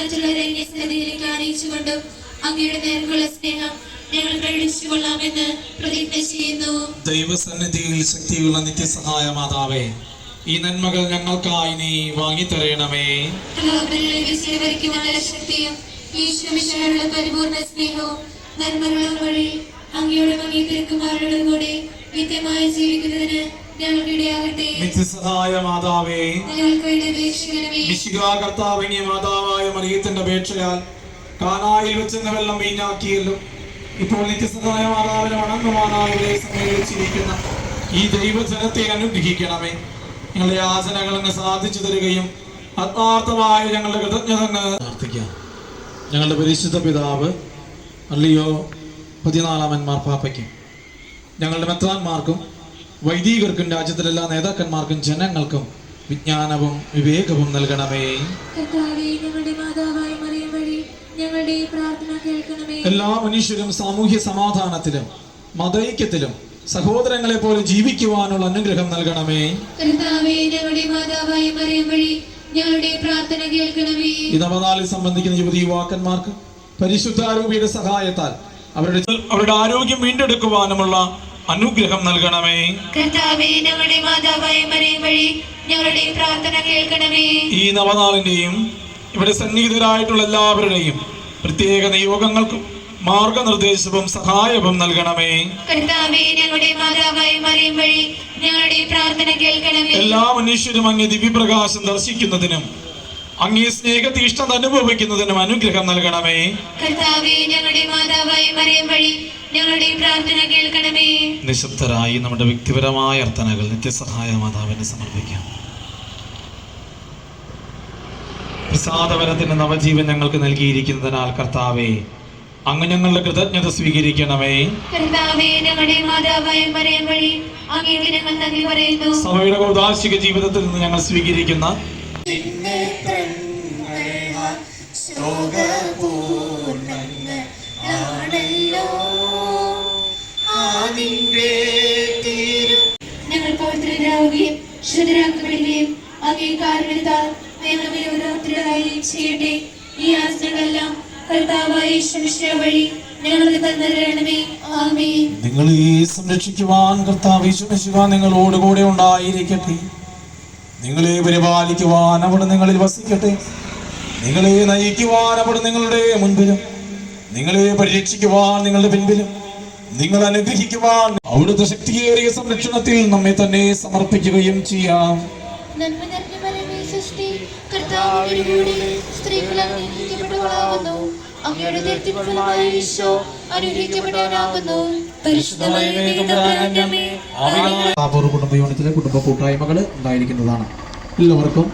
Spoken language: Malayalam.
മറ്റുള്ളവരെ അങ്ങേ സന്നിധിയിലേക്ക് അറിയിച്ചുകൊണ്ടും അങ്ങയുടെ നേർക്കുള്ള സ്നേഹം ഞങ്ങൾ പ്രകടിച്ചു കൊള്ളാമെന്ന് പ്രതിജ്ഞ ചെയ്യുന്നു. ദൈവസന്നിധിയിൽ ശക്തിയുള്ള നിത്യസഹായ മാതാവേ ഈ നന്മകൾ ഞങ്ങൾക്കായി നീ വാങ്ങിത്തരയണമേ. വരിക്കുവാനുള്ള ശക്തിയും ഈശ്വമിശാലുള്ള പരിപൂർണ സ്നേഹവും നന്മകളും വഴി അങ്ങയുടെ മകി തിരുക്കുമാരോടും കൂടി നിത്യമായി ജീവിക്കുന്നതിന് നിത്യസഹായ മാതാവേ കർത്താവിനെ മാതാവായ മറിയത്തിന്റെ അപേക്ഷയാൽ കാനായിൽ വെച്ചെന്ന വെള്ളം വീഞ്ഞാക്കിയല്ലോ. ഇപ്പോൾ നിത്യസഹായ മാതാവിനെ വണങ്ങുവാനായി ഇവിടെ സമ്മേളിച്ചിരിക്കുന്ന ഈ ദൈവജനത്തെ അനുഗ്രഹിക്കണമേ. ഞങ്ങളുടെ യാചനകൾ അങ്ങ് സാധിച്ചു തരികയും ആത്മാർത്ഥമായ ഞങ്ങളുടെ കൃതജ്ഞത പ്രാർത്ഥിക്കാം. ഞങ്ങളുടെ പരിശുദ്ധ പിതാവ് അല്ലയോ പതിനാലാമൻ മാർപ്പാപ്പയ്ക്കും ഞങ്ങളുടെ മെത്രാന്മാർക്കും വൈദികർക്കും രാജ്യത്തിലെ എല്ലാ നേതാക്കന്മാർക്കും ജനങ്ങൾക്കും വിജ്ഞാനവും വിവേകവും നൽകണമേ. കർത്താവേ ഞങ്ങളുടെ മാതാവായ മറിയം ഞങ്ങളുടെ പ്രാർത്ഥന കേൾക്കണമേ. എല്ലാ മനുഷ്യരും സാമൂഹ്യ സമാധാനത്തിലും മതൈക്യത്തിലും സഹോദരങ്ങളെ പോലെ ജീവിക്കുവാനുള്ള അനുഗ്രഹം നൽകണമേ. കർത്താവേ ഞങ്ങളുടെ മാതാവായ മറിയം ഞങ്ങളുടെ പ്രാർത്ഥന കേൾക്കണമേ. ഈ നവനാളിൽ സംബന്ധിക്കുന്ന യുവതി യുവാക്കന്മാർക്ക് പരിശുദ്ധാരൂപിയുടെ സഹായത്താൽ അവരുടെ അവരുടെ ആരോഗ്യം വീണ്ടെടുക്കുവാനുമുള്ള അനുഗ്രഹം നൽകണമേ. കർത്താവേ ഞങ്ങളുടെ മാതാവായ മറിയം വഴി ഞങ്ങളുടെ പ്രാർത്ഥന കേൾക്കണമേ. ഈ നവനാളിന്റെയും ഇവിടെ സന്നിഹിതരായിട്ടുള്ള എല്ലാവരുടെയും പ്രത്യേക നിയോഗങ്ങൾക്കും മാർഗനിർദ്ദേശവും സഹായവും നൽകണമേ. കർത്താവേ ഞങ്ങളുടെ മാതാവായ മറിയം വഴി ഞങ്ങളുടെ പ്രാർത്ഥന കേൾക്കണമേ. എല്ലാ മനുഷ്യരും അങ്ങ് ദിവ്യപ്രകാശം ദർശിക്കുന്നതിനും അങ്ങേ സ്നേഹ തീഷ്ണത അനുഭവിക്കുന്നതിനും അനുഗ്രഹം നൽകണമേ. കർത്താവേ ഞങ്ങളുടെ മാതാവായ മറിയം വഴി ഞങ്ങളുടെ പ്രാർത്ഥന കേൾക്കണമേ. നിശബ്ദരായി നമ്മുടെ വ്യക്തിപരമായ അർത്ഥനകൾ നിത്യസഹായ മാതാവിനെ സമർപ്പിക്കാം. പ്രസാദവനത്തിന്റെ നവജീവൻ ഞങ്ങൾക്ക് നൽകിയിരിക്കുന്നതിനാൽ കർത്താവേ അങ്ങ് ഞങ്ങളുടെ കൃതജ്ഞത സ്വീകരിക്കണമേ. സഭയുടെ ഔദാശിക ജീവിതത്തിൽ നിന്ന് ഞങ്ങൾ സ്വീകരിക്കുന്ന ഈ തന്നരണമേ. നിങ്ങളെ സംരക്ഷിക്കുവാൻ കർത്താവ് നിങ്ങളോട് കൂടെ ഉണ്ടായിരിക്കട്ടെ. നിങ്ങളെ പരിപാലിക്കുവാൻ അവിടെ നിങ്ങളിൽ വസിക്കട്ടെ. നിങ്ങളെ നയിക്കുവാൻ അവിടെ നിങ്ങളുടെ മുൻപിലും നിങ്ങളെ പരിരക്ഷിക്കുവാൻ നിങ്ങളുടെ പിൻപിലും നിങ്ങൾ അനുഗ്രഹിക്കുവാൻ അവിടുത്തെ ശക്തിയേറിയ സംരക്ഷണത്തിൽ നമ്മെ തന്നെ സമർപ്പിക്കുകയും ചെയ്യാം. കുടുംബ യൂണിറ്റിലെ കുടുംബ കൂട്ടായ്മകൾ ഉണ്ടായിരിക്കുന്നതാണ്. എല്ലാവർക്കും